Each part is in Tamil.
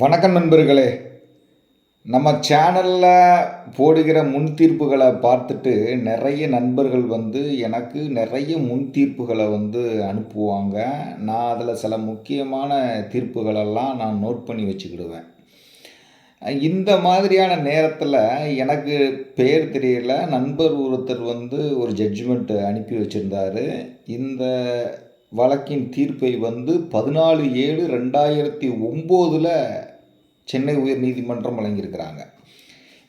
வணக்கம் நண்பர்களே. நம்ம சேனலில் போடுகிற முன் தீர்ப்புகளை பார்த்துட்டு நிறைய நண்பர்கள் வந்து எனக்கு நிறைய முன் தீர்ப்புகளை வந்து அனுப்புவாங்க. நான் அதில் சில முக்கியமான தீர்ப்புகளெல்லாம் நான் நோட் பண்ணி வச்சுக்கிடுவேன். இந்த மாதிரியான நேரத்தில் எனக்கு பேர் தெரியல நண்பர் ஒருத்தர் வந்து ஒரு ஜட்ஜ்மெண்ட் அனுப்பி வச்சுருந்தாரு. இந்த வழக்கின் தீர்ப்பை வந்து பதினாலு ஏழு ரெண்டாயிரத்தி ஒம்போதில் சென்னை உயர் நீதிமன்றம் வழங்கியிருக்கிறாங்க.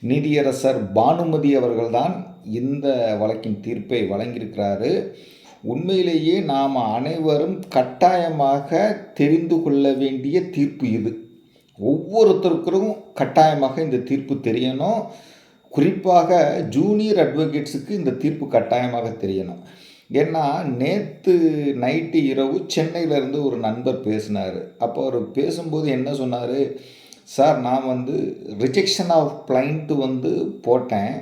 நீதியரசர் பானுமதி அவர்கள்தான் இந்த வழக்கின் தீர்ப்பை வழங்கியிருக்கிறாரு. உண்மையிலேயே நாம் அனைவரும் கட்டாயமாக தெரிந்து கொள்ள வேண்டிய தீர்ப்பு இது. ஒவ்வொருத்தருக்கும் கட்டாயமாக இந்த தீர்ப்பு தெரியணும். குறிப்பாக ஜூனியர் அட்வொகேட்ஸுக்கு இந்த தீர்ப்பு கட்டாயமாக தெரியணும். ஏன்னா நேற்று நைட்டு இரவு சென்னையிலேருந்து ஒரு நண்பர் பேசினார். அப்போ அவர் பேசும்போது என்ன சொன்னார்? சார் நான் வந்து ரிஜெக்ஷன் ஆஃப் பிளைண்ட்டு வந்து போட்டேன்.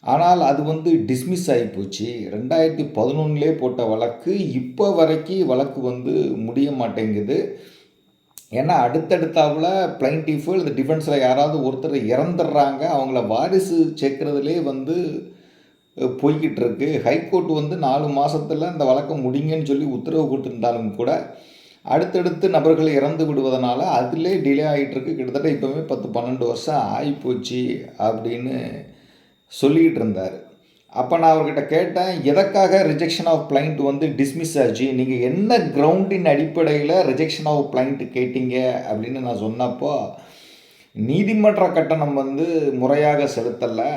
ஆனால் அது வந்து டிஸ்மிஸ் ஆகி போச்சு. ரெண்டாயிரத்தி பதினொன்றுலே போட்ட வழக்கு இப்போ வரைக்கும் வழக்கு வந்து முடிய மாட்டேங்குது. ஏன்னா அடுத்தடுத்தாவில் பிளைண்டிஃபு இந்த டிஃபென்ஸில் யாராவது ஒருத்தர் இறந்துடுறாங்க. அவங்கள வாரிசு சேர்க்குறதுலே வந்து போய்கிட்டு இருக்கு ஹைகோர்ட் வந்து நாலு மாதத்தில் இந்த வழக்கை முடிங்கன்னு சொல்லி உத்தரவு கொடுத்துருந்தாலும் கூட அடுத்தடுத்து நபர்கள் இறந்து விடுவதனால அதிலே டிலே ஆகிட்டுருக்கு கிட்டத்தட்ட இப்போவே பத்து பன்னெண்டு வருஷம் ஆகிப்போச்சு அப்படின்னு சொல்லிக்கிட்டு இருந்தார் அப்போ நான் அவர்கிட்ட கேட்டேன் எதற்காக ரிஜெக்ஷன் ஆஃப் பிளைண்ட் வந்து டிஸ்மிஸ் ஆச்சு? நீங்கள் என்ன கிரவுண்டின் அடிப்படையில் ரிஜெக்ஷன் ஆஃப் பிளைண்ட் கேட்டீங்க? அப்படின்னு நான் சொன்னப்போ நீதிமன்ற கட்டணம் வந்து முறையாக செலுத்தலை.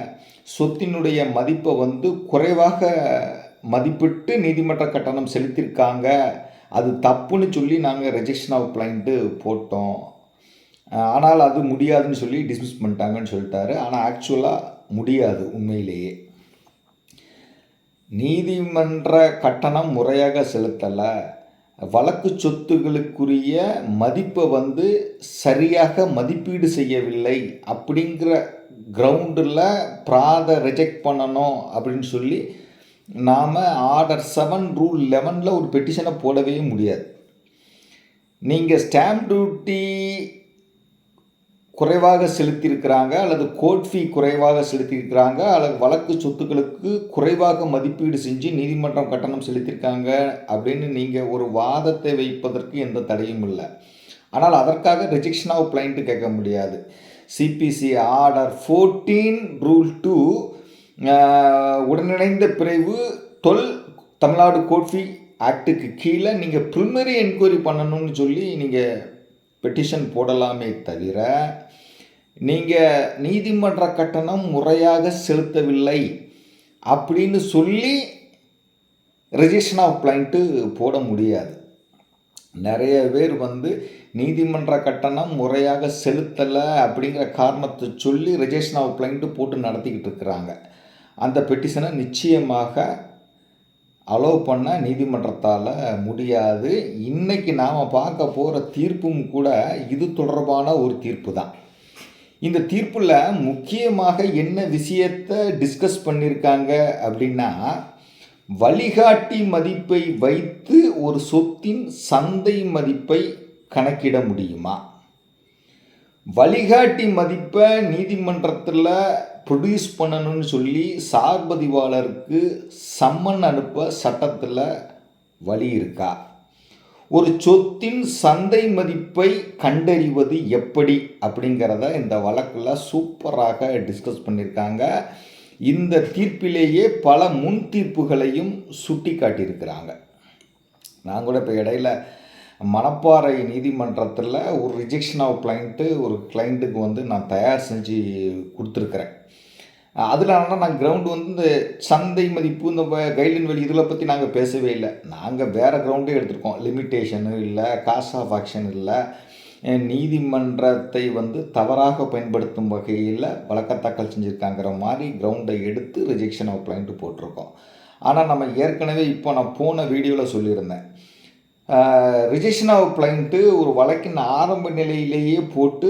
சொத்தினுடைய மதிப்பை வந்து குறைவாக மதிப்பிட்டு நீதிமன்ற கட்டணம் செலுத்தியிருக்காங்க. அது தப்புன்னு சொல்லி நாங்கள் ரெஜெக்ஷன் ஆஃப் பிளைண்ட்டு போட்டோம். ஆனால் அது முடியாதுன்னு சொல்லி டிஸ்மிஸ் பண்ணிட்டாங்கன்னு சொல்லிட்டாரு. ஆனால் ஆக்சுவலாக முடியாது உண்மையிலேயே. நீதிமன்ற கட்டணம் முறையாக செலுத்தலை. வழக்கு சொத்துகளுக்குரிய மதிப்பை வந்து சரியாக மதிப்பீடு செய்யவில்லை அப்படிங்கிற கிரவுண்டில் ப்ராதை ரிஜெக்ட் பண்ணணும் அப்படின்னு சொல்லி நாம் ஆர்டர் செவன் ரூல் லெவனில் ஒரு பெட்டிஷனை போடவே முடியாது. நீங்கள் ஸ்டாம்ப் டியூட்டி குறைவாக செலுத்தியிருக்கிறாங்க அல்லது கோர்ட் ஃபீ குறைவாக செலுத்தியிருக்கிறாங்க அல்லது வழக்கு சொத்துக்களுக்கு குறைவாக மதிப்பீடு செஞ்சு நீதிமன்றம் கட்டணம் செலுத்தியிருக்காங்க அப்படின்னு நீங்கள் ஒரு வாதத்தை வைப்பதற்கு எந்த தடையும் இல்லை. ஆனால் அதற்காக ரிஜெக்ஷன் ஆஃப் பிளைண்ட்டு கேட்க முடியாது. CPC order fourteen rule two உடனிணைந்த பிரிவு டுவெல் தமிழ்நாடு கோட்ஃபி ஆக்டுக்கு கீழே நீங்கள் ப்ரிமரி என்கொயரி பண்ணணும்னு சொல்லி நீங்கள் பெட்டிஷன் போடலாமே தவிர நீங்கள் நீதிமன்ற கட்டணம் முறையாக செலுத்தவில்லை அப்படின்னு சொல்லி ரெஜிஸ்ட்ரேஷன் ஆஃப் பிளைண்ட்டு போட முடியாது. நிறைய பேர் வந்து நீதிமன்ற கட்டணம் முறையாக செலுத்தலை அப்படிங்கிற காரணத்தை சொல்லி ரெஜிஸ்ட்ரேஷன் ஆஃப் பிளைண்ட்டு போட்டு நடத்திக்கிட்டு இருக்கிறாங்க. அந்த பெட்டிஷனை நிச்சயமாக அலோவ் பண்ண நீதிமன்றத்தால் முடியாது. இன்றைக்கி நாம் பார்க்க போகிற தீர்ப்பும் கூட இது தொடர்பான ஒரு தீர்ப்பு தான். இந்த தீர்ப்பில் முக்கியமாக என்ன விஷயத்தை டிஸ்கஸ் பண்ணியிருக்காங்க அப்படின்னா வழிகாட்டி மதிப்பை வைத்து ஒரு சொத்தின் சந்தை மதிப்பை கணக்கிட முடியுமா? வழிகாட்டி மதிப்பை நீதிமன்றத்தில் ப்ரொடியூஸ் பண்ணணும்னு சொல்லி சார்பதிவாளருக்கு சம்மன் அனுப்ப சட்டத்தில் வழி இருக்கா? ஒரு சொத்தின் சந்தை மதிப்பை கண்டறிவது எப்படி அப்படிங்கிறத இந்த வழக்கில் சூப்பராக டிஸ்கஸ் பண்ணியிருக்காங்க. இந்த தீர்ப்பிலேயே பல முன் தீர்ப்புகளையும் சுட்டி காட்டியிருக்கிறாங்க நான் கூட இப்போ இடையில மணப்பாறை நீதிமன்றத்தில் ஒரு ரிஜெக்ஷன் ஆஃப் கிளைண்ட்டு ஒரு கிளைண்ட்டுக்கு வந்து நான் தயார் செஞ்சு கொடுத்துருக்குறேன். அதில் ஆனால் நாங்கள் கிரவுண்டு வந்து இந்த சந்தை மதிப்பு இந்த கைலின் வழி இதில் பற்றி நாங்கள் பேசவே இல்லை. நாங்கள் வேறு கிரவுண்டே எடுத்திருக்கோம். லிமிட்டேஷனு இல்லை காஸ்ட் ஆஃப் ஆக்ஷன் இல்லை. நீதிமன்றத்தை வந்து தவறாக பயன்படுத்தும் வகையில் வழக்கத்தாக்கல் செஞ்சுருக்காங்கிற மாதிரி கிரவுண்டை எடுத்து ரிஜெக்ஷன் ஆஃப் பிளைண்ட்டு போட்டிருக்கோம். ஆனால் நம்ம ஏற்கனவே இப்போ நான் போன வீடியோவில் சொல்லியிருந்தேன். ரிஜெக்ஷன் ஆஃப் பிளைண்ட்டு ஒரு வழக்கின் ஆரம்ப நிலையிலேயே போட்டு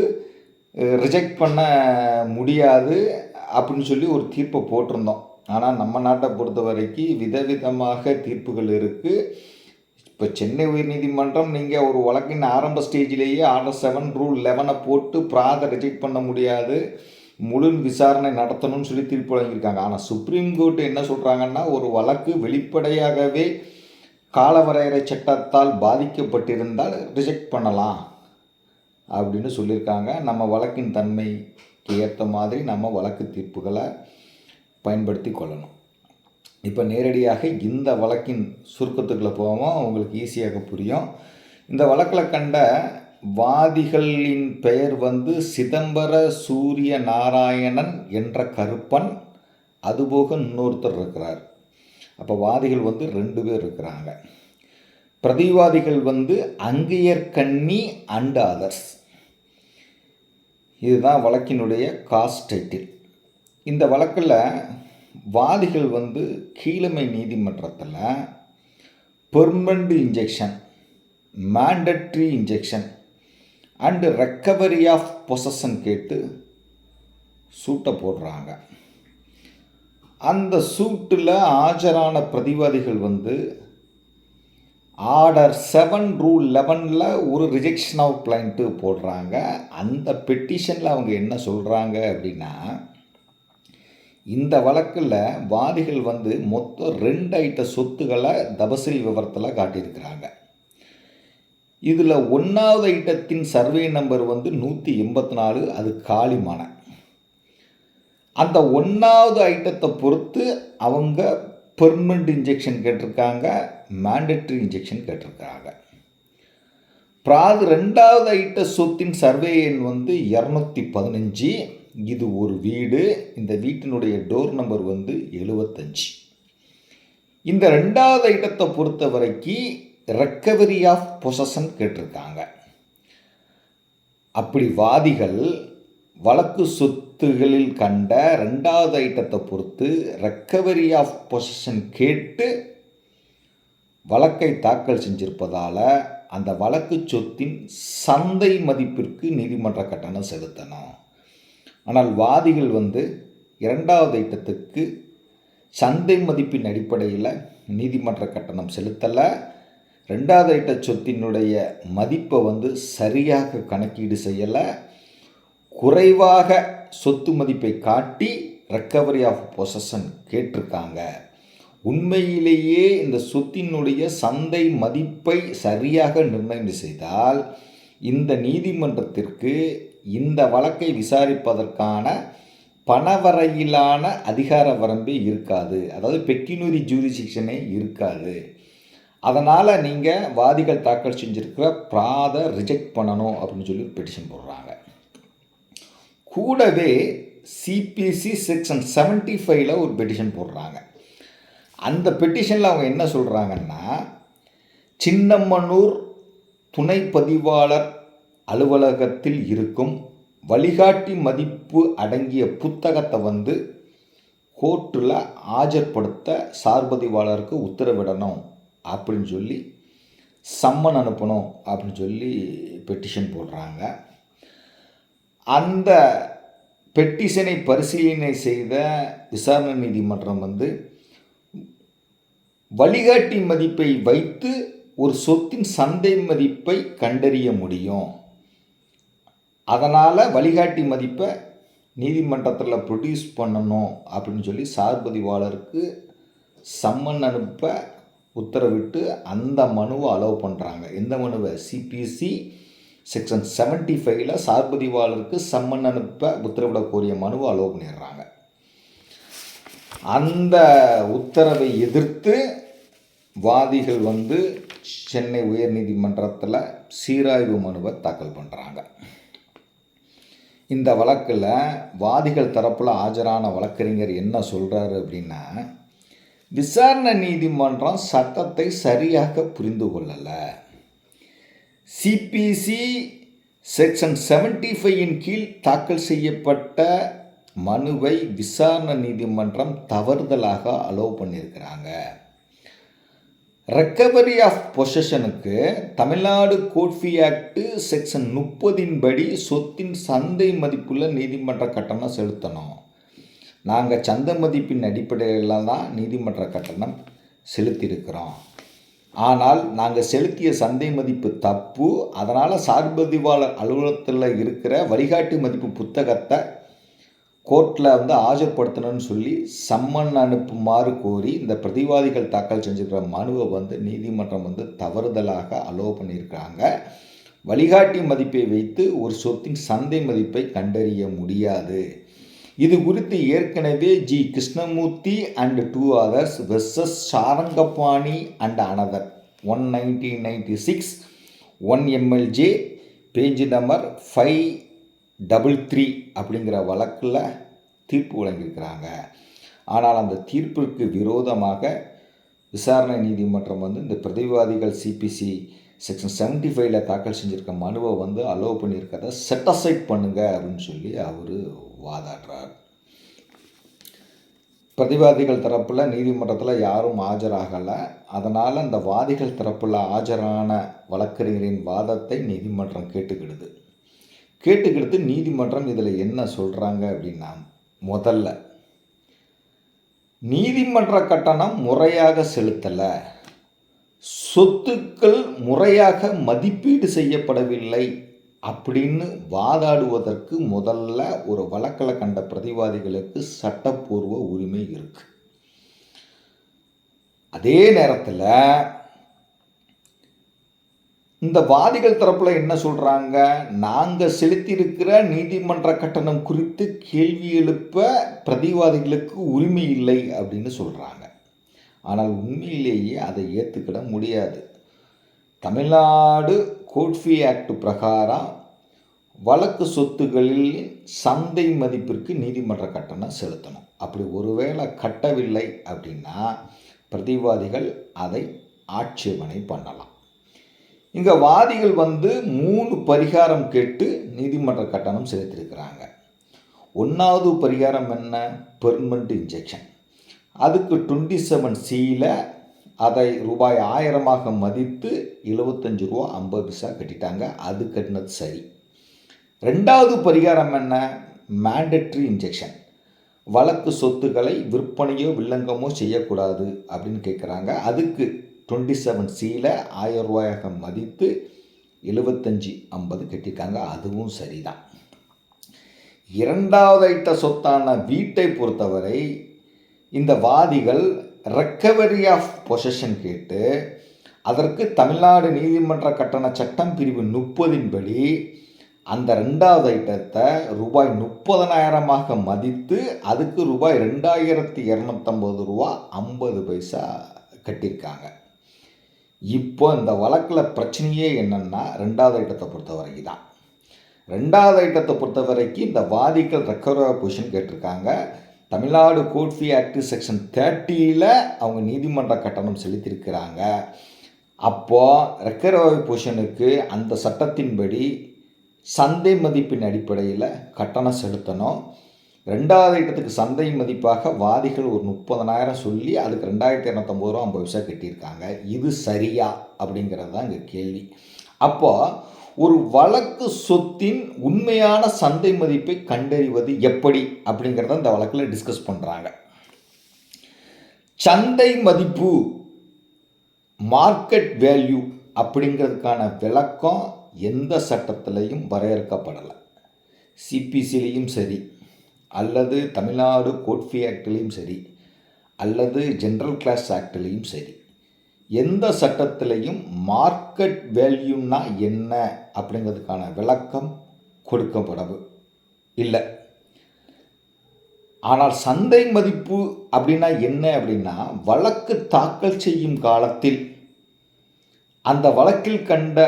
ரிஜெக்ட் பண்ண முடியாது அப்படின்னு சொல்லி ஒரு தீர்ப்பை போட்டிருந்தோம். ஆனால் நம்ம நாட்டை பொறுத்த வரைக்கும் விதவிதமாக தீர்ப்புகள் இருக்குது இப்போ சென்னை உயர்நீதிமன்றம் நீங்கள் ஒரு வழக்கின் ஆரம்ப ஸ்டேஜிலேயே ஆர்டர் செவன் ரூல் லெவனை போட்டு பிராத ரிஜெக்ட் பண்ண முடியாது. முழு விசாரணை நடத்தணும்னு சொல்லி தீர்ப்பு வழங்கியிருக்காங்க. ஆனால் சுப்ரீம் கோர்ட் என்ன சொல்கிறாங்கன்னா ஒரு வழக்கு வெளிப்படையாகவே காலவரையறை சட்டத்தால் பாதிக்கப்பட்டிருந்தால் ரிஜெக்ட் பண்ணலாம் அப்படின்னு சொல்லியிருக்காங்க. நம்ம வழக்கின் தன்மைக்கு ஏற்ற மாதிரி நம்ம வழக்கு தீர்ப்புகளை பயன்படுத்தி கொள்ளணும். இப்போ நேரடியாக இந்த வழக்கின் சுருக்கத்துக்குள்ளே போவோம்? உங்களுக்கு ஈஸியாக புரியும். இந்த வழக்கில் கண்ட வாதிகளின் பெயர் வந்து சிதம்பர சூரிய நாராயணன் என்ற கருப்பன் அதுபோக இன்னொருத்தர் இருக்கிறார். அப்போ வாதிகள் வந்து ரெண்டு பேர் இருக்கிறாங்க. பிரதிவாதிகள் வந்து அங்கையர் கண்ணி அண்ட் அதர்ஸ் இதுதான் வழக்கினுடைய காஸ்ட் டைட்டில் இந்த வழக்கில் வாதிகள் வந்து கீழமை நீதிமன்றத்தில் permanent injunction mandatory injunction and recovery of possession கேட்டு சூட்டை போடுறாங்க. அந்த சூட்டில் ஆஜரான பிரதிவாதிகள் வந்து ஆர்டர் செவன் ரூல் லெவனில் ஒரு ரிஜெக்ஷன் ஆஃப் பிளைண்ட்டு போடுறாங்க. அந்த பெட்டிஷனில் அவங்க என்ன சொல்கிறாங்க அப்படின்னா இந்த வழக்கில் வாதிகள் வந்து மொத்தம் ரெண்டு ஐட்ட சொத்துக்களை தபசில் விவரத்தில் காட்டியிருக்கிறாங்க. இதில் ஒன்றாவது ஐட்டத்தின் சர்வே நம்பர் வந்து நூற்றி எண்பத்தி நாலு அது காலிமான. அந்த ஒன்றாவது ஐட்டத்தை பொறுத்து அவங்க பெர்மனண்ட் இன்ஜெக்ஷன் கேட்டிருக்காங்க மேண்டட்ரி இன்ஜெக்ஷன் கேட்டிருக்காங்க பிராது ரெண்டாவது ஐட்ட சொத்தின் சர்வே எண் வந்து இரநூத்தி பதினஞ்சு இது ஒரு வீடு இந்த வீட்டினுடைய டோர் நம்பர் வந்து எழுபத்தஞ்சு இந்த ரெண்டாவது ஐட்டத்தை பொறுத்த வரைக்கும் ரெக்கவரி ஆஃப் பொசஷன் கேட்டிருக்காங்க. அப்படி வாதிகள் வழக்கு சொத்துகளில் கண்ட ரெண்டாவது ஐட்டத்தை பொறுத்து ரெக்கவரி ஆஃப் பொசஷன் கேட்டு வழக்கை தாக்கல் செஞ்சிருப்பதால் அந்த வழக்கு சொத்தின் சந்தை மதிப்பிற்கு நீதிமன்ற கட்டணம் செலுத்தணும். ஆனால் வாதிகள் வந்து இரண்டாவது ஐட்டத்துக்கு சந்தை மதிப்பின் அடிப்படையில் நீதிமன்ற கட்டணம் செலுத்தலை. ரெண்டாவது ஐட்ட சொத்தினுடைய மதிப்பை வந்து சரியாக கணக்கீடு செய்யலை. குறைவாக சொத்து மதிப்பை காட்டி ரெக்கவரி ஆஃப் பொசஷன் கேட்டிருக்காங்க. உண்மையிலேயே இந்த சொத்தினுடைய சந்தை மதிப்பை சரியாக நிர்ணயம் செய்தால் இந்த நீதிமன்றத்திற்கு இந்த வழக்கை விசாரிப்பதற்கான பணவரையிலான அதிகார வரம்பே இருக்காது. அதாவது பெக்கினூரி ஜூரிசிக்ஷனே இருக்காது. அதனால் நீங்கள் வாதிகள் தாக்கல் செஞ்சுருக்கிற ப்ராதை ரிஜெக்ட் பண்ணணும் அப்படின்னு சொல்லி பெட்டிஷன் போடுறாங்க. கூடவே சிபிசி செக்ஷன் செவன்ட்டி ஃபைவ்ல ஒரு பெட்டிஷன் போடுறாங்க. அந்த பெட்டிஷனில் அவங்க என்ன சொல்கிறாங்கன்னா சின்னம்மனூர் துணை பதிவாளர் அலுவலகத்தில் இருக்கும் வழிகாட்டி மதிப்பு அடங்கிய புத்தகத்தை வந்து கோர்ட்டில் ஆஜர்படுத்த சார்பதிவாளருக்கு உத்தரவிடணும் அப்படின்னு சொல்லி சம்மன் அனுப்பணும் அப்படின்னு சொல்லி பெட்டிஷன் போடுறாங்க. அந்த பெட்டிஷனை பரிசீலனை செய்த விசாரணை நீதிமன்றம் வந்து வழிகாட்டி மதிப்பை வைத்து ஒரு சொத்தின் சந்தை மதிப்பை கண்டறிய முடியும். அதனால் வழிகாட்டி மதிப்பை நீதிமன்றத்தில் ப்ரொடியூஸ் பண்ணணும் அப்படின்னு சொல்லி சார்பதிவாளருக்கு சம்மன் அனுப்ப உத்தரவிட்டு அந்த மனுவை அலோவ் பண்ணுறாங்க எந்த மனுவை? சிபிசி செக்ஷன் செவன்ட்டி ஃபைவ்ல சார்பதிவாளருக்கு சம்மன் அனுப்ப உத்தரவிடக்கூடிய மனுவை அலோவ் பண்ணிடுறாங்க. அந்த உத்தரவை எதிர்த்து வாதிகள் வந்து சென்னை உயர்நீதிமன்றத்தில் சீராய்வு மனுவை தாக்கல் பண்ணுறாங்க இந்த வழக்கில் வாதிகள் தரப்பில் ஆஜரான வழக்கறிஞர் என்ன சொல்கிறாரு அப்படின்னா விசாரணை நீதிமன்றம் சட்டத்தை சரியாக புரிந்து கொள்ளலை. சிபிசி செக்ஷன் செவன்டி ஃபைவின் கீழ் தாக்கல் செய்யப்பட்ட மனுவை விசாரணை நீதிமன்றம் தவறுதலாக அலோவ் பண்ணியிருக்கிறாங்க. Recovery of பொசஷனுக்கு Tamil Nadu court fee act section முப்பதின் படி சொத்தின் சந்தை மதிப்புள்ள நீதிமன்ற கட்டணம் செலுத்தணும். நாங்கள் சந்தை மதிப்பின் அடிப்படையில் தான் நீதிமன்ற கட்டணம் செலுத்தியிருக்கிறோம். ஆனால் நாங்கள் செலுத்திய சந்தை மதிப்பு தப்பு. அதனால் சார்பதிவாளர் அலுவலகத்தில் இருக்கிற வழிகாட்டு மதிப்பு புத்தகத்தை கோர்ட்டில் வந்து ஆஜர்படுத்தணும்னு சொல்லி சம்மன் அனுப்புமாறு கோரி இந்த பிரதிவாதிகள் தாக்கல் செஞ்சுருக்கிற மனுவை வந்து நீதிமன்றம் வந்து தவறுதலாக அலோவ் பண்ணியிருக்கிறாங்க. வழிகாட்டி மதிப்பை வைத்து ஒரு சொத்தின் சந்தை மதிப்பை கண்டறிய முடியாது. இது குறித்து ஏற்கனவே G. Krishnamurthy and two others versus Sarangapani and another one nineteen ninety six one MLJ page number five double three அப்படிங்கிற வழக்கில் தீர்ப்பு வழங்கியிருக்கிறாங்க. ஆனால் அந்த தீர்ப்பிற்கு விரோதமாக விசாரணை நீதிமன்றம் வந்து இந்த பிரதிவாதிகள் சிபிசி செக்ஷன் செவன்ட்டி ஃபைவ்ல தாக்கல் செஞ்சுருக்க மனுவை வந்து அலோவ் பண்ணியிருக்கிறத செட்டசைட் பண்ணுங்க அப்படின்னு சொல்லி அவர் வாதாடுறார். பிரதிவாதிகள் தரப்பில் நீதிமன்றத்தில் யாரும் ஆஜராகலை. அதனால் அந்த வாதிகள் தரப்பில் ஆஜரான வழக்கறிஞரின் வாதத்தை நீதிமன்றம் கேட்டுக்கிடுது. கேட்டுக்கிடுத்து நீதிமன்றம் இதில் என்ன சொல்கிறாங்க அப்படின்னா முதல்ல நீதிமன்ற கட்டணம் முறையாக செலுத்தலை. சொத்துக்கள் முறையாக மதிப்பீடு செய்யப்படவில்லை அப்படின்னு வாதாடுவதற்கு முதல்ல ஒரு வழக்கில் கண்ட பிரதிவாதிகளுக்கு சட்டப்பூர்வ உரிமை இருக்கு. அதே நேரத்தில் இந்த வாதிகள் தரப்பில் என்ன சொல்கிறாங்க நாங்கள் செலுத்தியிருக்கிற நீதிமன்ற கட்டணம் குறித்து கேள்வி எழுப்ப பிரதிவாதிகளுக்கு உரிமை இல்லை அப்படின்னு சொல்கிறாங்க ஆனால் உண்மையிலேயே அதை ஏற்றுக்கிட முடியாது. தமிழ்நாடு கோட்ஃபி ஆக்ட் பிரகாரம் வழக்கு சொத்துகளில் சந்தை மதிப்பிற்கு நீதிமன்ற கட்டணம் செலுத்தணும். அப்படி ஒருவேளை கட்டவில்லை அப்படின்னா பிரதிவாதிகள் அதை ஆட்சேபனை பண்ணலாம். இங்கே வாதிகள் வந்து மூணு பரிகாரம் கேட்டு நீதிமன்ற கட்டணம் செலுத்தியிருக்கிறாங்க. ஒன்றாவது பரிகாரம் என்ன? பெர்மனண்ட் இன்ஜெக்ஷன் அதுக்கு டுவெண்ட்டி செவன் சியில் அதை ரூபாய் ஆயிரமாக மதித்து எழுபத்தஞ்சு ரூபா ஐம்பது பைசா கட்டிட்டாங்க. அது கட்டினது சரி. ரெண்டாவது பரிகாரம் என்ன? மேண்டட்ரி இன்ஜெக்ஷன் வழக்கு சொத்துக்களை விற்பனையோ வில்லங்கமோ செய்யக்கூடாது அப்படின்னு கேட்குறாங்க அதுக்கு டுவெண்ட்டி செவன் சியில் ஆயிரம் ரூபாயாக மதித்து எழுபத்தஞ்சி ஐம்பது கட்டியிருக்காங்க. அதுவும் சரிதான். இரண்டாவது ஐட்ட சொத்தான வீட்டை பொறுத்தவரை இந்த வாதிகள் ரெக்கவரி ஆஃப் பொசஷன் கேட்டு அதற்கு தமிழ்நாடு நீதிமன்ற கட்டண சட்டம் பிரிவு முப்பதின்படி அந்த ரெண்டாவது ஐட்டத்தை ரூபாய் முப்பதனாயிரமாக மதித்து அதுக்கு ரூபாய் ரெண்டாயிரத்தி இரநூத்தம்பது ரூபா ஐம்பது பைசா கட்டியிருக்காங்க. இப்போ இந்த வழக்கில் பிரச்சனையே என்னென்னா ரெண்டாவது ஐட்டத்தை பொறுத்த வரைக்கும் தான். ரெண்டாவது ஐட்டத்தை பொறுத்த வரைக்கும் இந்த வாதிகள் ரெக்கவரி பொசிஷன் கேட்டிருக்காங்க. Tamil Nadu court fee act section தேர்ட்டியில் அவங்க நீதிமன்ற கட்டணம் செலுத்தியிருக்கிறாங்க. அப்போது ரெக்கவரி பொசிஷனுக்கு அந்த சட்டத்தின்படி சந்தை மதிப்பின் அடிப்படையில் கட்டணம் செலுத்தணும். ரெண்டாவது இடத்துக்கு சந்தை மதிப்பாக வாதிகள் ஒரு முப்பதனாயிரம் சொல்லி அதுக்கு ரெண்டாயிரத்தி இரநூத்தம்பது ரூபா ஐம்பது பைசா கட்டியிருக்காங்க. இது சரியா? அப்படிங்கிறது தான் இங்கே கேள்வி. அப்போது ஒரு வழக்கு சொத்தின் உண்மையான சந்தை மதிப்பை கண்டறிவது எப்படி? அப்படிங்கிறத இந்த வழக்கில் டிஸ்கஸ் பண்ணுறாங்க சந்தை மதிப்பு மார்க்கெட் வேல்யூ அப்படிங்கிறதுக்கான விளக்கம் எந்த சட்டத்திலையும் வரையறுக்கப்படலை. சிபிசிலையும் சரி அல்லது தமிழ்நாடு கோட்ஃபி ஆக்டிலையும் சரி அல்லது ஜென்ரல் கிளாஸ் ஆக்டிலையும் சரி எந்த சட்டத்திலையும் மார்க்கெட் வேல்யூன்னா என்ன அப்படிங்கிறதுக்கான விளக்கம் கொடுக்கப்படவு இல்லை. ஆனால் சந்தை மதிப்பு அப்படின்னா என்ன அப்படின்னா வழக்கு தாக்கல் செய்யும் காலத்தில் அந்த வழக்கில் கண்ட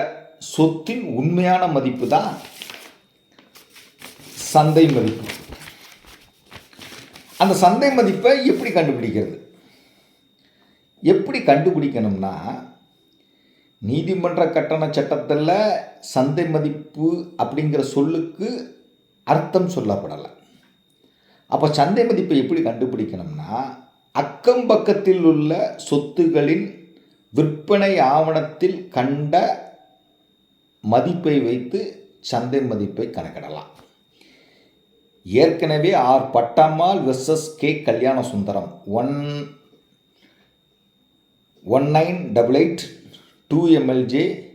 சொத்தின் உண்மையான மதிப்பு தான் சந்தை மதிப்பு. அந்த சந்தை மதிப்பை எப்படி கண்டுபிடிக்கிறது? எப்படி கண்டுபிடிக்கணும்னா நீதிமன்ற கட்டண சட்டத்தில் சந்தை மதிப்பு அப்படிங்கிற சொல்லுக்கு அர்த்தம் சொல்லப்படலை. அப்போ சந்தை மதிப்பை எப்படி கண்டுபிடிக்கணும்னா அக்கம் பக்கத்தில் உள்ள சொத்துகளின் விற்பனை ஆவணத்தில் கண்ட மதிப்பை வைத்து சந்தை மதிப்பை கணக்கிடலாம். ஏற்கனவே R Pattammal versus K Kalyanasundaram one one nine double eight two MLJ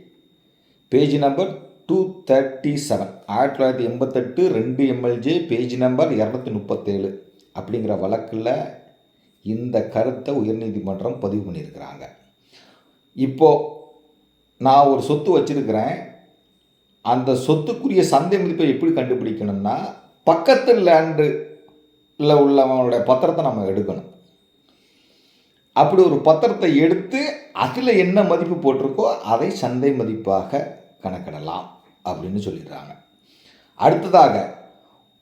page number two thirty seven ஆயிரத்தி தொள்ளாயிரத்தி எண்பத்தெட்டு ரெண்டு எம்எல்ஜே பேஜ் நம்பர் இரநூத்தி முப்பத்தேழு. அப்படிங்கிற வழக்கில் இந்த கருத்தை உயர்நீதிமன்றம் பதிவு பண்ணியிருக்கிறாங்க. இப்போது நான் ஒரு சொத்து வச்சுருக்கிறேன். அந்த சொத்துக்குரிய சந்தை மதிப்பை எப்படி கண்டுபிடிக்கணும்னா பக்கத்து லேண்டில் உள்ளவங்களுடைய பத்திரத்தை நம்ம எடுக்கணும். அப்படி ஒரு பத்திரத்தை எடுத்து அதில் என்ன மதிப்பு போட்டிருக்கோ அதை சந்தை மதிப்பாக கணக்கிடலாம் அப்படின்னு சொல்லிடுறாங்க. அடுத்ததாக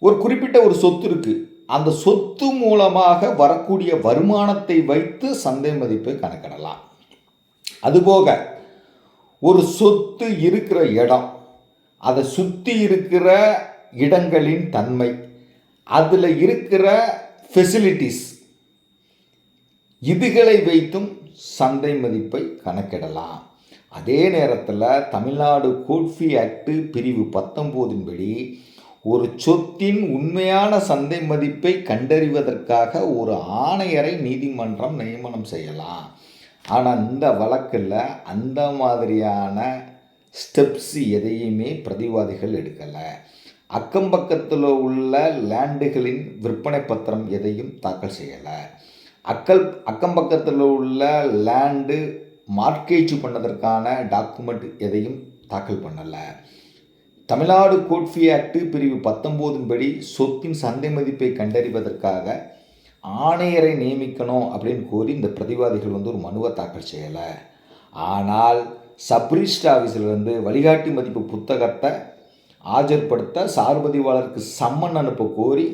ஒரு குறிப்பிட்ட ஒரு சொத்து இருக்குது அந்த சொத்து மூலமாக வரக்கூடிய வருமானத்தை வைத்து சந்தை மதிப்பை கணக்கிடலாம். அதுபோக ஒரு சொத்து இருக்கிற இடம் அதை சுற்றி இருக்கிற இடங்களின் தன்மை. அதில் இருக்கிற ஃபெசிலிட்டிஸ் இதுகளை வைத்தும் சந்தை மதிப்பை கணக்கிடலாம். அதே நேரத்தில் தமிழ்நாடு கோட்ஃபி ஆக்டு பிரிவு பத்தொம்போதின்படி ஒரு சொத்தின் உண்மையான சந்தை மதிப்பை கண்டறிவதற்காக ஒரு ஆணையரை நீதிமன்றம் நியமனம் செய்யலாம். ஆனால் இந்த வழக்கில் அந்த மாதிரியான ஸ்டெப்ஸ் எதையுமே பிரதிவாதிகள் எடுக்கலை. அக்கம் பக்கத்தில் உள்ள லேண்டுகளின் விற்பனை பத்திரம் எதையும் தாக்கல் செய்யலை. அக்கல் அக்கம் பக்கத்தில் உள்ள லேண்டு மார்க்கேஜ் பண்ணதற்கான டாக்குமெண்ட் எதையும் தாக்கல் பண்ணலை. தமிழ்நாடு கோட்ஃபி ஆக்டு பிரிவு பத்தொம்போதின் படி சொத்தின் சந்தை மதிப்பை கண்டறிவதற்காக ஆணையரை நியமிக்கணும் அப்படின்னு கோரி இந்த பிரதிவாதிகள் வந்து ஒரு மனுவை தாக்கல் செய்யலை. ஆனால் சப்ரிஸ்ட் ஆஃபீஸிலிருந்து வழிகாட்டி மதிப்பு புத்தகத்தை ஆஜர்படுத்த சார்பதிவாளருக்கு சம்மன் அனுப்ப கோரி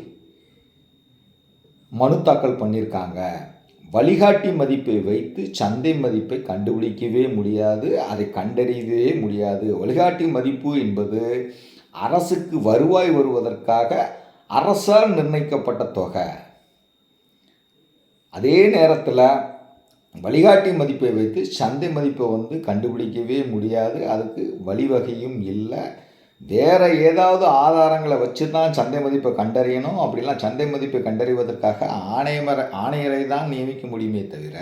மனு தாக்கல் பண்ணியிருக்காங்க வழிகாட்டி மதிப்பை வைத்து சந்தை மதிப்பை கண்டுபிடிக்கவே முடியாது. அதை கண்டறியவே முடியாது. வழிகாட்டி மதிப்பு என்பது அரசுக்கு வருவாய் வருவதற்காக அரசால் நிர்ணயிக்கப்பட்ட தொகை. அதே நேரத்தில் வழிகாட்டி மதிப்பை வைத்து சந்தை மதிப்பை வந்து கண்டுபிடிக்கவே முடியாது. அதுக்கு வழிவகையும் இல்லை. வேறு ஏதாவது ஆதாரங்களை வச்சு தான் சந்தை மதிப்பை கண்டறியணும். அப்படிலாம் சந்தை மதிப்பை கண்டறிவதற்காக ஆணையமர ஆணையரை தான் நியமிக்க முடியுமே தவிர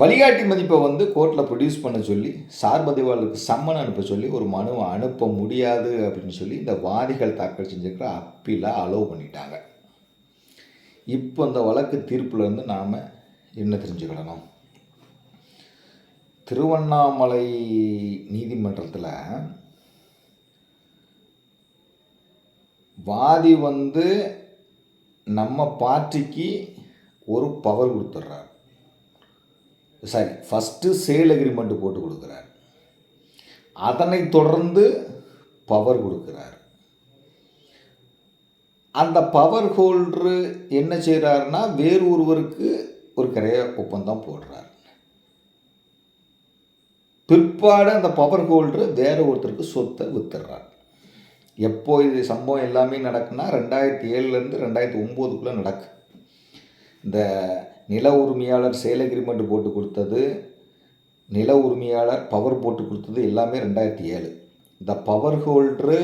வழிகாட்டி மதிப்பை வந்து கோர்ட்டில் ப்ரொடியூஸ் பண்ண சொல்லி சார்பதிவாளருக்கு சம்மன் அனுப்ப சொல்லி ஒரு மனுவை அனுப்ப முடியாது அப்படின்னு சொல்லி இந்த வாதிகள் தாக்கல் செஞ்சுருக்கிற அப்பீலாக அலோவ் பண்ணிட்டாங்க. இப்போ இந்த வழக்கு தீர்ப்புலேருந்து நாம் என்ன தெரிஞ்சுக்கிடணும்? திருவண்ணாமலை நீதிமன்றத்தில் வாதி வந்து நம்ம பார்ட்டிக்கு ஒரு பவர் கொடுத்துட்றார் சாரி ஃபஸ்ட்டு சேல் அக்ரிமெண்ட்டு போட்டு கொடுக்குறார். அதனை தொடர்ந்து பவர் கொடுக்குறார். அந்த பவர் ஹோல்டரு என்ன செய்கிறாருன்னா வேறு ஒருவருக்கு ஒரு கிரைய ஒப்பந்தம் போடுறார். பிற்பாடு அந்த பவர் ஹோல்டர் வேறு ஒருத்தருக்கு சொத்தை வித்துடுறார். எப்போ இது சம்பவம் எல்லாமே நடக்குன்னா ரெண்டாயிரத்தி ஏழுலேருந்து ரெண்டாயிரத்தி ஒம்போதுக்குள்ளே நடக்கு. இந்த நில உரிமையாளர் சேல் அக்ரிமெண்ட் போட்டு கொடுத்தது நில உரிமையாளர் பவர் போட்டு கொடுத்தது எல்லாமே ரெண்டாயிரத்தி ஏழு. இந்த பவர் ஹோல்டரு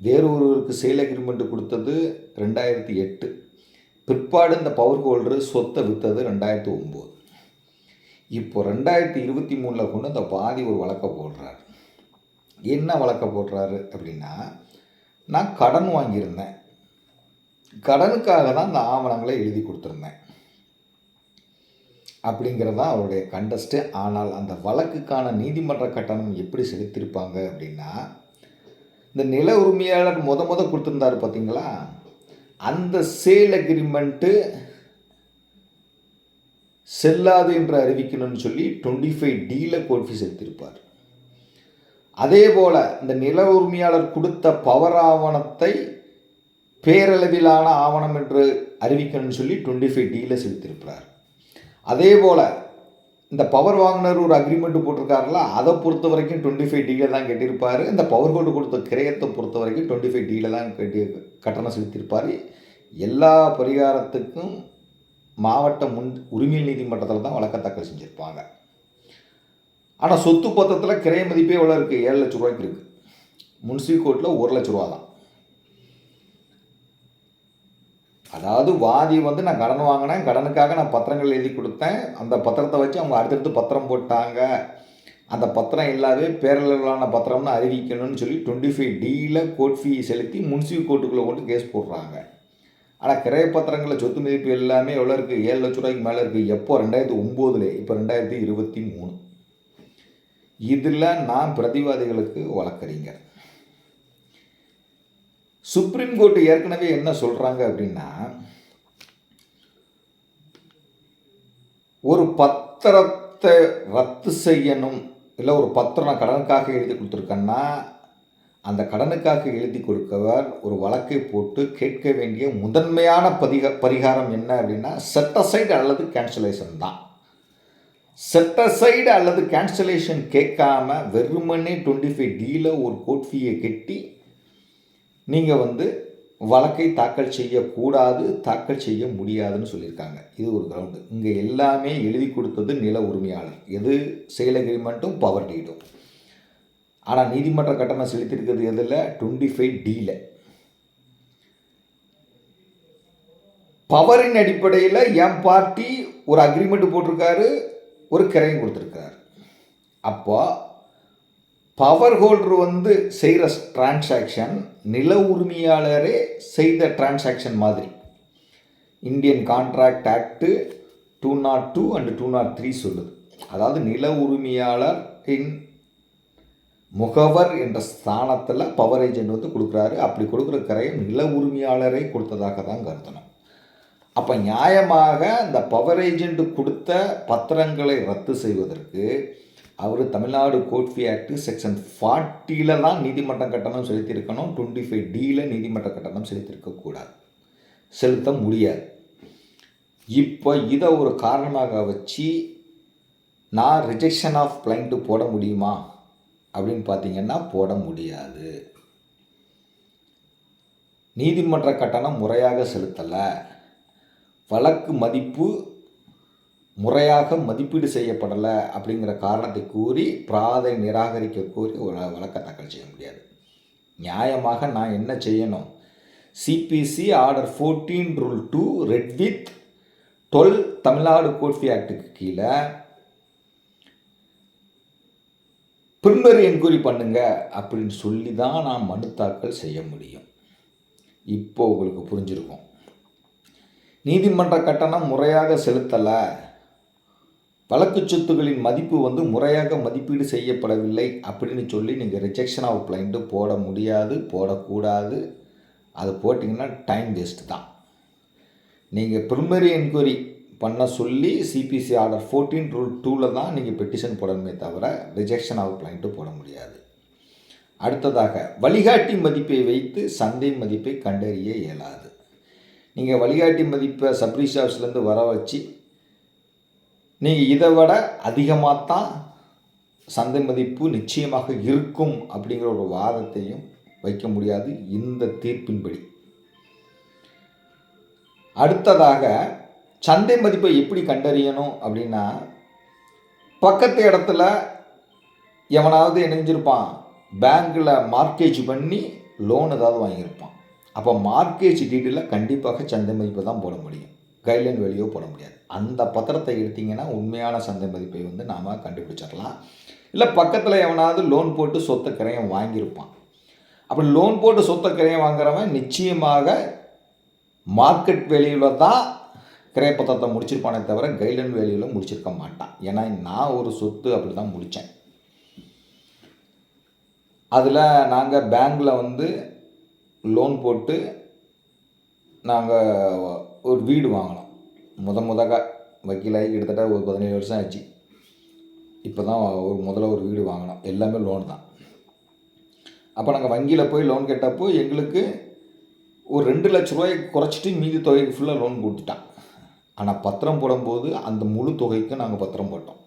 வேறு ஒருவருக்கு சேல் அக்ரிமெண்ட் கொடுத்தது ரெண்டாயிரத்தி எட்டு. பிற்பாடு இந்த பவர் ஹோல்டரு சொத்தை விற்றது ரெண்டாயிரத்தி ஒம்பது இப்போ ரெண்டாயிரத்தி இருபத்தி மூணில் கொண்டு அந்த பாதி ஒரு வழக்கை போடுறாரு. என்ன வழக்கை போடுறாரு அப்படின்னா நான் கடன் வாங்கியிருந்தேன். கடனுக்காக தான் இந்த ஆவணங்களை எழுதி கொடுத்துருந்தேன். அப்படிங்கிறது தான் அவருடைய கண்டஸ்ட்டு ஆனால் அந்த வழக்குக்கான நீதிமன்ற கட்டணம் எப்படி செலுத்தியிருப்பாங்க அப்படின்னா இந்த நில உரிமையாளர் முத முத கொடுத்துருந்தாரு பார்த்தீங்களா அந்த சேல் அக்ரிமெண்ட்டு செல்லாது என்று அறிவிக்கணும்னு சொல்லி டுவெண்ட்டி ஃபைவ் டியில் கோர்ட் ஃபீஸ் எடுத்திருப்பார். அதே போல் இந்த நில உரிமையாளர் கொடுத்த பவர் ஆவணத்தை பேரளவிலான ஆவணம் என்று அறிவிக்கணும்னு சொல்லி டுவெண்ட்டி ஃபைவ் டியில் செலுத்தியிருப்பார் அதே போல் இந்த பவர் வாங்கினர் ஒரு அக்ரிமெண்ட் போட்டிருக்காருல அதை பொறுத்த வரைக்கும் டுவெண்ட்டி ஃபைவ் டியில் தான் கட்டியிருப்பார். இந்த பவர் கோல்டு கொடுத்த கிரயத்தை பொறுத்த வரைக்கும் டுவெண்ட்டி ஃபைவ் டியில் தான் கட்டி கட்டணம் செலுத்தியிருப்பார். எல்லா பரிகாரத்துக்கும் மாவட்ட முன் உரிமையல் நீதிமன்றத்தில் தான் வழக்க தாக்கல் செஞ்சுருப்பாங்க. ஆனால் சொத்து பத்திரத்தில் கிரைய மதிப்பே எவ்வளோ இருக்குது ஏழு லட்ச ரூபாய்க்கு இருக்குது முன்சிபல் கோர்ட்டில் ஒரு லட்ச ரூபா தான். அதாவது வாதி வந்து நான் கடன் வாங்கினேன் கடனுக்காக நான் பத்திரங்கள் எழுதி கொடுத்தேன். அந்த பத்திரத்தை வச்சு அவங்க அடுத்தடுத்து பத்திரம் போட்டாங்க. அந்த பத்திரம் இல்லாதே பேரளவிலான பத்திரம்னு அறிவிக்கணும்னு சொல்லி டுவெண்ட்டி ஃபைவ் டியில் கோர்ட் ஃபீ செலுத்தி முன்சிபல் கோர்ட்டுக்குள்ளே கொண்டு கேஸ் போடுறாங்க. ஆனால் கிரைய சொத்து மதிப்பு எல்லாமே எவ்வளோ இருக்குது ஏழு லட்ச ரூபாய்க்கு மேலே இருக்குது எப்போ? ரெண்டாயிரத்தி ஒம்போதுல. இப்போ ரெண்டாயிரத்தி இருபத்தி மூணு. இதில் நான் பிரதிவாதிகளுக்கு வழக்கறிஞர். சுப்ரீம் கோர்ட் ஏற்கனவே என்ன சொல்கிறாங்க அப்படின்னா ஒரு பத்திரத்தை ரத்து செய்யணும் இல்லை ஒரு பத்திரம் நான் கடனுக்காக எழுதி கொடுத்துருக்கேன்னா அந்த கடனுக்காக எழுதி கொடுக்கவர் ஒரு வழக்கை போட்டு கேட்க வேண்டிய முதன்மையான பதிக பரிகாரம் என்ன அப்படின்னா செட்டசைடு அல்லது கேன்சலேஷன் தான். செட்டசைடு அல்லது கேன்சலேஷன் கேட்காம வெறுமனே டுவெண்ட்டி ஃபைவ் டியில் ஒரு கோட் ஃபீயை கட்டி நீங்கள் வந்து வழக்கை தாக்கல் செய்யக்கூடாது தாக்கல் செய்ய முடியாதுன்னு சொல்லியிருக்காங்க. இது ஒரு கிரவுண்டு இங்கே எல்லாமே எழுதி கொடுத்தது நில உரிமையாளர். எது? சேல் அக்ரிமெண்ட்டும் பவர் டீடும் ஆனால் நீதிமன்ற கட்டணம் செலுத்தியிருக்கிறது எதில்? டுவெண்ட்டி ஃபைவ் டியில் பவரின் அடிப்படையில் என் பார்ட்டி ஒரு அக்ரிமெண்ட் போட்டிருக்காரு ஒரு கிரையும் கொடுத்துருக்காரு அப்போ பவர் ஹோல்டர் வந்து செய்கிற டிரான்சாக்ஷன் நில உரிமையாளரே செய்த டிரான்சாக்ஷன் மாதிரி. Indian contract act two not two and two not three சொல்லுது. அதாவது நில உரிமையாளர் இன் முகவர் என்ற ஸ்தானத்தில் பவர் ஏஜென்ட் வந்து கொடுக்குறாரு. அப்படி கொடுக்குற கரையை நில உரிமையாளரை கொடுத்ததாக தான் கருதணும். அப்போ நியாயமாக அந்த பவர் ஏஜென்ட் கொடுத்த பத்திரங்களை ரத்து செய்வதற்கு அவர் Tamil Nadu court fee fee act section ஃபார்ட்டியில் தான் நீதிமன்ற கட்டணம் செலுத்தியிருக்கணும். டுவெண்ட்டி ஃபைவ் டியில் நீதிமன்ற கட்டணம் செலுத்தியிருக்கக்கூடாது செலுத்த முடியாது. இப்போ இதை ஒரு காரணமாக வச்சு நான் ரிஜெக்ஷன் ஆஃப் பிளைண்ட்டு போட முடியுமா? அப்படின்னு பார்த்தீங்கன்னா போட முடியாது. நீதிமன்ற கட்டணம் முறையாக செலுத்தலை. வழக்கு மதிப்பு முறையாக மதிப்பீடு செய்யப்படலை அப்படிங்கிற காரணத்தை கூறி பிராதை நிராகரிக்க கோரி ஒரு வழக்கை தாக்கல் செய்ய முடியாது. நியாயமாக நான் என்ன செய்யணும்? CPC order fourteen rule two read with twelve Tamil Nadu court fee ஆக்டுக்கு கீழே பிரிமினரி என்கொயரி பண்ணுங்க அப்படின்னு சொல்லி தான் நான் மனு தாக்கல் செய்ய முடியும். இப்போ உங்களுக்கு புரிஞ்சிருக்கும். நீதிமன்ற கட்டணம் முறையாக செலுத்தலை. வழக்கு சொத்துகளின் மதிப்பு வந்து முறையாக மதிப்பீடு செய்யப்படவில்லை அப்படின்னு சொல்லி நீங்கள் ரிஜெக்ஷன் ஆஃப் பிளைண்ட்டு போட முடியாது போடக்கூடாது. அது போட்டிங்கன்னா டைம் வேஸ்ட்டு தான். நீங்கள் ப்ரிமரி என்கொயரி பண்ண சொல்லி சிபிசி ஆர்டர் ஃபோர்டீன் ரூல் டூவில் தான் நீங்கள் பெட்டிஷன் போடணுமே தவிர ரிஜெக்ஷன் ஆஃப் பிளைண்ட்டு போட முடியாது. அடுத்ததாக வழிகாட்டி மதிப்பை வைத்து சந்தை மதிப்பை கண்டறிய இயலாது. நீங்கள் வழிகாட்டி மதிப்பை சப்ரீஸ் ஆஃபீஸ்லேருந்து வர வச்சு நீங்கள் இதை விட அதிகமாக தான் சந்தை மதிப்பு நிச்சயமாக இருக்கும் அப்படிங்கிற ஒரு வாதத்தையும் வைக்க முடியாது இந்த தீர்ப்பின்படி. அடுத்ததாக சந்தை மதிப்பை எப்படி கண்டறியணும் அப்படின்னா பக்கத்து இடத்துல எவனாவது இணைஞ்சிருப்பான். பேங்க்கில் மார்க்கேஜ் பண்ணி லோன் ஏதாவது வாங்கியிருப்பான். அப்போ மார்க்கேஜ் டீட்டெயிலில் கண்டிப்பாக சந்தை மதிப்பை தான் போட முடியும். கைட்லைன் வெளியோ போட முடியாது. அந்த பத்திரத்தை எடுத்தீங்கன்னா உண்மையான சந்தை மதிப்பை வந்து நாம் கண்டுபிடிச்சிடலாம். இல்லை பக்கத்தில் எவனாவது லோன் போட்டு சொத்தை கிரையம் வாங்கியிருப்பான். அப்படி லோன் போட்டு சொத்தை கிரையம் வாங்குறவன் நிச்சயமாக மார்க்கெட் வெளியில் தான் கிரைய பத்திரத்தை முடிச்சிருப்பானே தவிர கைட்லைன் வேல்யூவில் முடிச்சிருக்க மாட்டான். ஏன்னா நான் ஒரு சொத்து அப்படி தான் முடித்தேன் அதில் நாங்கள் பேங்க்கில் வந்து லோன் போட்டு நாங்கள் ஒரு வீடு வாங்கினோம். முத முதக வக்கீலாகி கிட்டத்தட்ட ஒரு பதினேழு வருஷம் ஆச்சு. இப்போ தான் ஒரு முதல்ல ஒரு வீடு வாங்கினோம். எல்லாமே லோன் தான். அப்போ நாங்கள் வங்கியில் போய் லோன் கேட்டப்போ எங்களுக்கு ஒரு ரெண்டு லட்ச ரூபாய் குறைச்சிட்டு மீதி தொகைக்கு ஃபுல்லாக லோன் கொடுத்துட்டான். ஆனால் பத்திரம் போடும்போது அந்த முழு தொகைக்கு நாங்கள் பத்திரம் போட்டோம்.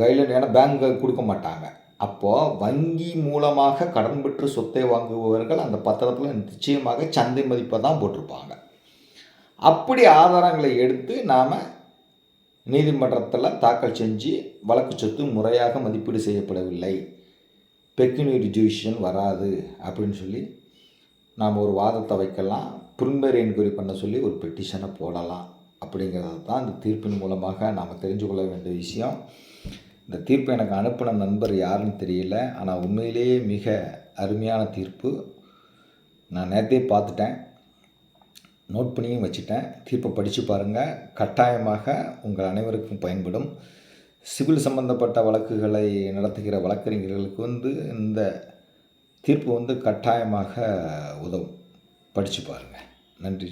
கைட்லைன் ஏன்னா பேங்க் கொடுக்க மாட்டாங்க. அப்போது வங்கி மூலமாக கடன் பெற்று சொத்தை வாங்குபவர்கள் அந்த பத்திரத்தில் நிச்சயமாக சந்தை மதிப்பை தான் போட்டிருப்பாங்க. அப்படி ஆதாரங்களை எடுத்து நாம் நீதிமன்றத்தில் தாக்கல் செஞ்சு வழக்கு சொத்து முறையாக மதிப்பீடு செய்யப்படவில்லை. பெக்கினி ரிஜுவிஷன் வராது அப்படின்னு சொல்லி நாம் ஒரு வாதத்தை வைக்கலாம். ப்ரிம்பர் என்கொயரி பண்ண சொல்லி ஒரு பெட்டிஷனை போடலாம். அப்படிங்கிறது தான் இந்த தீர்ப்பின் மூலமாக நாம் தெரிஞ்சு கொள்ள வேண்டிய விஷயம். இந்த தீர்ப்பை எனக்கு அனுப்பின நண்பர் யாருன்னு தெரியல. ஆனால் உண்மையிலேயே மிக அருமையான தீர்ப்பு. நான் நேற்றே பார்த்துட்டேன். நோட் பண்ணியும் வச்சுட்டேன். தீர்ப்பை படித்து பாருங்கள் கட்டாயமாக உங்கள் அனைவருக்கும் பயன்படும். சிவில் சம்பந்தப்பட்ட வழக்குகளை நடத்துகிற வழக்கறிஞர்களுக்கு வந்து இந்த தீர்ப்பு வந்து கட்டாயமாக உதவும். படித்து பாருங்கள் நன்றி.